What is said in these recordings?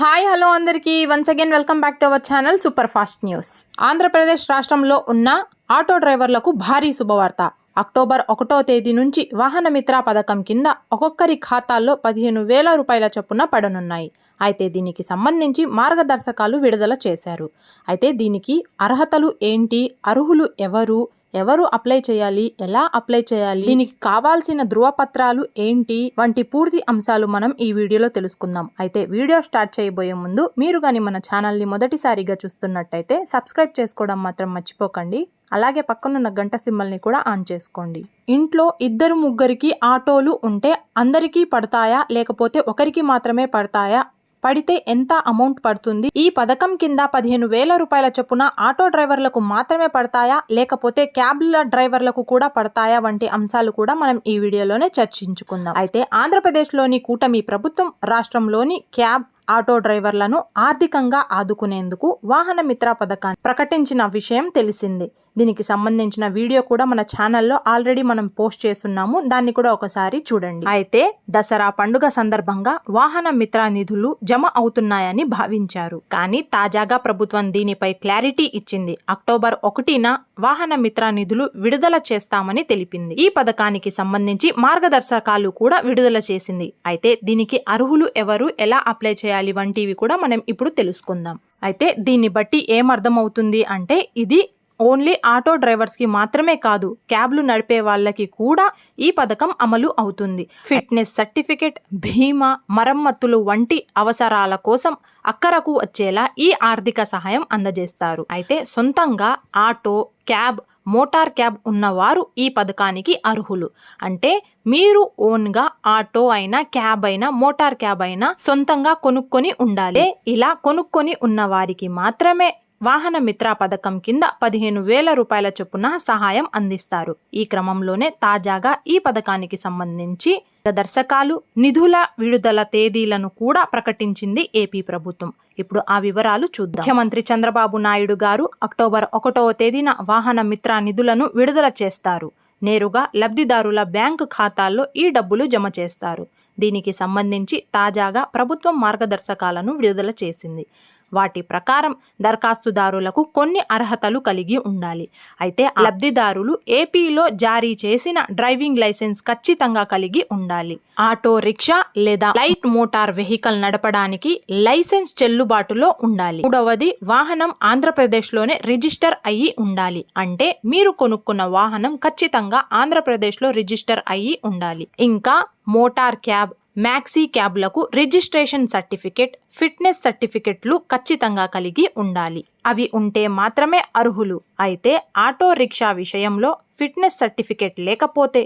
Hi hello అందరికీ. Once again welcome back to our channel super fast news Andhra Pradesh రాష్ట్రంలో ఉన్న auto డ్రైవర్లకు భారీ శుభవార్త. అక్టోబర్ ఒకటో తేదీ నుంచి వాహనమిత్ర పథకం కింద ఒక్కొక్కరి ఖాతాల్లో పదిహేను వేల రూపాయల చొప్పున పడనున్నాయి. అయితే దీనికి సంబంధించి మార్గదర్శకాలు విడుదల చేశారు. అయితే దీనికి అర్హతలు ఏంటి? అర్హులు ఎవరు? ఎవరు అప్లై చేయాలి? ఎలా అప్లై చేయాలి? దీనికి కావాల్సిన ధృవపత్రాలు ఏంటి? వంటి పూర్తి అంశాలు మనం ఈ వీడియోలో తెలుసుకుందాం. అయితే వీడియో స్టార్ట్ చేయబోయే ముందు మీరు కానీ మన ఛానల్ని మొదటిసారిగా చూస్తున్నట్టయితే సబ్స్క్రైబ్ చేసుకోవడం మాత్రం మర్చిపోకండి. అలాగే పక్కనున్న గంట సింబల్ని కూడా ఆన్ చేసుకోండి. ఇంట్లో ఇద్దరు ముగ్గురికి ఆటోలు ఉంటే అందరికీ పడతాయా? లేకపోతే ఒకరికి మాత్రమే పడతాయా? పడితే ఎంత అమౌంట్ పడుతుంది? ఈ పథకం కింద పదిహేను వేల రూపాయల చొప్పున ఆటో డ్రైవర్లకు మాత్రమే పడతాయా? లేకపోతే క్యాబ్ల డ్రైవర్లకు కూడా పడతాయా? వంటి అంశాలు కూడా మనం ఈ వీడియోలోనే చర్చించుకుందాం. అయితే ఆంధ్రప్రదేశ్లోని కూటమి ప్రభుత్వం రాష్ట్రంలోని క్యాబ్ ఆటో డ్రైవర్లను ఆర్థికంగా ఆదుకునేందుకు వాహన మిత్ర పథకాన్ని ప్రకటించిన విషయం తెలిసింది. దీనికి సంబంధించిన వీడియో కూడా మన ఛానల్లో ఆల్రెడీ మనం పోస్ట్ చేస్తున్నాము. దాన్ని కూడా ఒకసారి చూడండి. అయితే దసరా పండుగ సందర్భంగా వాహన మిత్ర నిధులు జమ అవుతున్నాయని భావించారు. కానీ తాజాగా ప్రభుత్వం దీనిపై క్లారిటీ ఇచ్చింది. అక్టోబర్ ఒకటిన వాహన మిత్ర నిధులు విడుదల చేస్తామని తెలిపింది. ఈ పథకానికి సంబంధించి మార్గదర్శకాలు కూడా విడుదల చేసింది. అయితే దీనికి అర్హులు ఎవరు? ఎలా అప్లై చేయాలి? వంటివి కూడా మనం ఇప్పుడు తెలుసుకుందాం. అయితే దీన్ని బట్టి ఏమర్థమవుతుంది అంటే ఇది ఓన్లీ ఆటో డ్రైవర్స్కి మాత్రమే కాదు క్యాబ్లు నడిపే వాళ్ళకి కూడా ఈ పథకం అమలు అవుతుంది. ఫిట్నెస్ సర్టిఫికెట్ బీమా మరమ్మతులు వంటి అవసరాల కోసం అక్కరకు వచ్చేలా ఈ ఆర్థిక సహాయం అందజేస్తారు. అయితే సొంతంగా ఆటో క్యాబ్ మోటార్ క్యాబ్ ఉన్నవారు ఈ పథకానికి అర్హులు. అంటే మీరు ఓన్గా ఆటో అయినా క్యాబ్ అయినా మోటార్ క్యాబ్ అయినా సొంతంగా కొనుక్కొని ఉండాలి. ఇలా కొనుక్కొని ఉన్న వారికి మాత్రమే వాహన మిత్ర పథకం కింద పదిహేను వేల రూపాయల చొప్పున సహాయం అందిస్తారు. ఈ క్రమంలోనే తాజాగా ఈ పథకానికి సంబంధించి దర్శకాలు నిధుల విడుదల తేదీలను కూడా ప్రకటించింది ఏపీ ప్రభుత్వం. ఇప్పుడు ఆ వివరాలు చూద్దాం. ముఖ్యమంత్రి చంద్రబాబు నాయుడు గారు అక్టోబర్ ఒకటవ తేదీన వాహన మిత్ర నిధులను విడుదల చేస్తారు. నేరుగా లబ్ధిదారుల బ్యాంకు ఖాతాల్లో ఈ డబ్బులు జమ చేస్తారు. దీనికి సంబంధించి తాజాగా ప్రభుత్వం మార్గదర్శకాలను విడుదల చేసింది. వాటి ప్రకారం దరఖాస్తుదారులకు కొన్ని అర్హతలు కలిగి ఉండాలి. అయితే లబ్ధిదారులు ఏపీలో జారీ చేసిన డ్రైవింగ్ లైసెన్స్ ఖచ్చితంగా కలిగి ఉండాలి. ఆటో రిక్షా లేదా లైట్ మోటార్ వెహికల్ నడపడానికి లైసెన్స్ చెల్లుబాటులో ఉండాలి. మూడవది వాహనం ఆంధ్రప్రదేశ్లోనే రిజిస్టర్ అయ్యి ఉండాలి. అంటే మీరు కొనుక్కున్న వాహనం ఖచ్చితంగా ఆంధ్రప్రదేశ్లో రిజిస్టర్ అయ్యి ఉండాలి. ఇంకా మోటార్ క్యాబ్ మ్యాక్సీ క్యాబ్లకు రిజిస్ట్రేషన్ సర్టిఫికెట్ ఫిట్నెస్ సర్టిఫికెట్లు ఖచ్చితంగా కలిగి ఉండాలి. అవి ఉంటే మాత్రమే అర్హులు. అయితే ఆటో రిక్షా విషయంలో ఫిట్నెస్ సర్టిఫికెట్ లేకపోతే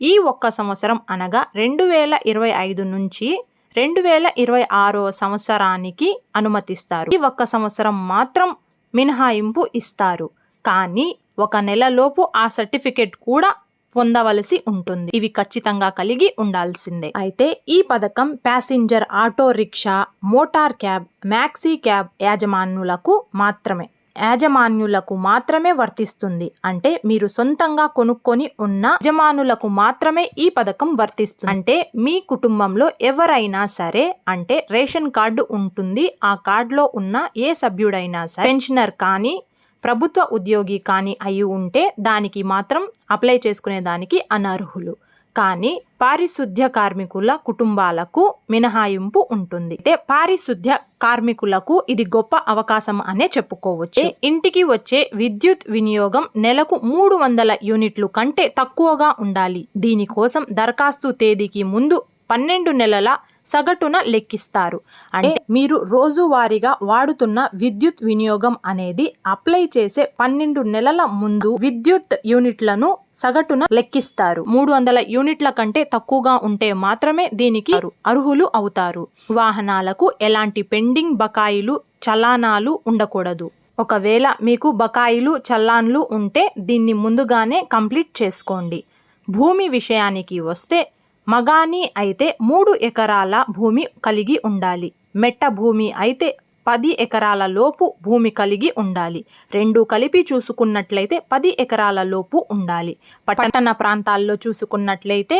ఈ ఒక్క సంవత్సరం అనగా రెండు వేల ఇరవై ఐదు నుంచి రెండు వేల ఇరవై ఆరో సంవత్సరానికి అనుమతిస్తారు. ఈ ఒక్క సంవత్సరం మాత్రం మినహాయింపు ఇస్తారు. కానీ ఒక నెలలోపు ఆ సర్టిఫికెట్ కూడా పొందవలసి ఉంటుంది. ఇవి ఖచ్చితంగా కలిగి ఉండాల్సిందే. అయితే ఈ పథకం passenger auto rickshaw motor cab maxi cab యాజమాన్యులకు మాత్రమే. యాజమాన్యులకు మాత్రమే వర్తిస్తుంది. అంటే మీరు సొంతంగా కొనుక్కొని ఉన్న యజమానులకు మాత్రమే ఈ పథకం వర్తిస్తుంది. అంటే మీ కుటుంబంలో ఎవరైనా సరే అంటే రేషన్ కార్డు ఉంటుంది. ఆ కార్డులో ఉన్న ఏ సభ్యుడైనా సరే పెన్షనర్ కానీ ప్రభుత్వ ఉద్యోగి కానీ అయి ఉంటే దానికి మాత్రం అప్లై చేసుకునే దానికి అనర్హులు. కానీ పారిశుద్ధ్య కార్మికుల కుటుంబాలకు మినహాయింపు ఉంటుంది. అయితే పారిశుద్ధ్య కార్మికులకు ఇది గొప్ప అవకాశం అనే చెప్పుకోవచ్చు. ఇంటికి వచ్చే విద్యుత్ వినియోగం నెలకు మూడు వందల యూనిట్లు కంటే తక్కువగా ఉండాలి. దీనికోసం దరఖాస్తు తేదీకి ముందు పన్నెండు నెలల సగటున లెక్కిస్తారు. అంటే మీరు రోజువారీగా వాడుతున్న విద్యుత్ వినియోగం అనేది అప్లై చేసే పన్నెండు నెలల ముందు విద్యుత్ యూనిట్లను సగటున లెక్కిస్తారు. మూడు వందల యూనిట్ల కంటే తక్కువగా ఉంటే మాత్రమే దీనికి అర్హులు అవుతారు. వాహనాలకు ఎలాంటి పెండింగ్ బకాయిలు చలానాలు ఉండకూడదు. ఒకవేళ మీకు బకాయిలు చల్లాన్లు ఉంటే దీన్ని ముందుగానే కంప్లీట్ చేసుకోండి. భూమి విషయానికి వస్తే మగాని అయితే మూడు ఎకరాల భూమి కలిగి ఉండాలి. మెట్ట భూమి అయితే పది ఎకరాల లోపు భూమి కలిగి ఉండాలి. రెండు కలిపి చూసుకున్నట్లయితే పది ఎకరాల లోపు ఉండాలి. పట్టణ ప్రాంతాల్లో చూసుకున్నట్లయితే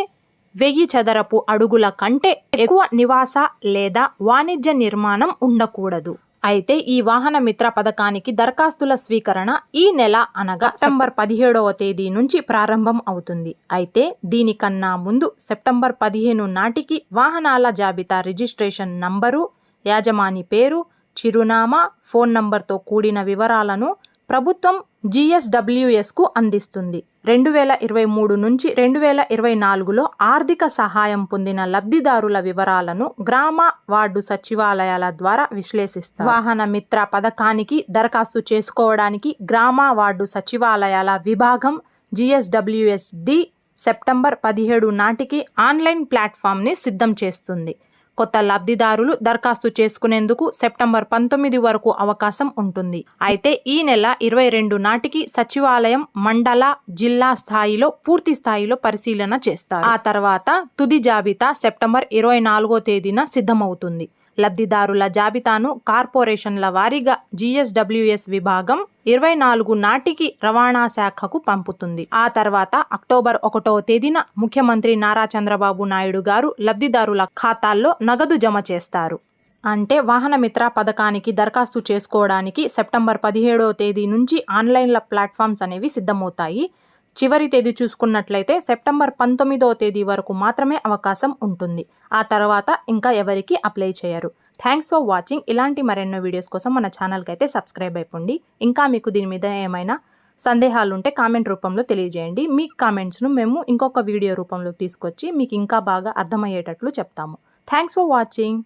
వెయ్యి చదరపు అడుగుల కంటే ఎక్కువ నివాస లేదా వాణిజ్య నిర్మాణం ఉండకూడదు. అయితే ఈ వాహన మిత్ర పథకానికి దరఖాస్తుల స్వీకరణ ఈ నెల అనగా సెప్టెంబర్ పదిహేడవ తేదీ నుంచి ప్రారంభం అవుతుంది. అయితే దీనికన్నా ముందు సెప్టెంబర్ పదిహేను నాటికి వాహనాల జాబితా రిజిస్ట్రేషన్ నంబరు యాజమాని పేరు చిరునామా ఫోన్ నంబర్తో కూడిన వివరాలను ప్రభుత్వం జిఎస్డబ్ల్యూఎస్కు అందిస్తుంది. రెండు వేల ఇరవై మూడు నుంచి రెండు వేల ఇరవై నాలుగులో ఆర్థిక సహాయం పొందిన లబ్ధిదారుల వివరాలను గ్రామ వార్డు సచివాలయాల ద్వారా విశ్లేషిస్తారు. వాహన మిత్ర పథకానికి దరఖాస్తు చేసుకోవడానికి గ్రామ వార్డు సచివాలయాల విభాగం జీఎస్డబ్ల్యూఎస్డి సెప్టెంబర్ పదిహేడు నాటికి ఆన్లైన్ ప్లాట్ఫామ్ని సిద్ధం చేస్తుంది. కొత్త లబ్ధిదారులు దరఖాస్తు చేసుకునేందుకు సెప్టెంబర్ పంతొమ్మిది వరకు అవకాశం ఉంటుంది. అయితే ఈ నెల ఇరవై రెండు నాటికి సచివాలయం మండల జిల్లా స్థాయిలో పూర్తి స్థాయిలో పరిశీలన చేస్తారు. ఆ తర్వాత తుది జాబితా సెప్టెంబర్ ఇరవై నాలుగో తేదీన సిద్ధమవుతుంది. లబ్ధిదారుల జాబితాను కార్పొరేషన్ల వారీగా జిఎస్డబ్ల్యూఎస్ విభాగం ఇరవై నాలుగు నాటికి రవాణా శాఖకు పంపుతుంది. ఆ తర్వాత అక్టోబర్ ఒకటో తేదీన ముఖ్యమంత్రి నారా చంద్రబాబు నాయుడు గారు లబ్ధిదారుల ఖాతాల్లో నగదు జమ చేస్తారు. అంటే వాహన మిత్ర పథకానికి దరఖాస్తు చేసుకోవడానికి సెప్టెంబర్ పదిహేడవ తేదీ నుంచి ఆన్లైన్ల ప్లాట్ఫామ్స్ అనేవి సిద్ధమవుతాయి. చివరి తేదీ చూసుకున్నట్లయితే సెప్టెంబర్ పంతొమ్మిదవ తేదీ వరకు మాత్రమే అవకాశం ఉంటుంది. ఆ తర్వాత ఇంకా ఎవరికి అప్లై చేయరు. థ్యాంక్స్ ఫర్ వాచింగ్ ఇలాంటి మరెన్నో వీడియోస్ కోసం మన ఛానల్కి అయితే సబ్స్క్రైబ్ అయిపోండి. ఇంకా మీకు దీని మీద ఏమైనా సందేహాలు ఉంటే కామెంట్ రూపంలో తెలియజేయండి. మీ కామెంట్స్ను మేము ఇంకొక వీడియో రూపంలో తీసుకొచ్చి మీకు ఇంకా బాగా అర్థమయ్యేటట్లు చెప్తాము. Thanks for watching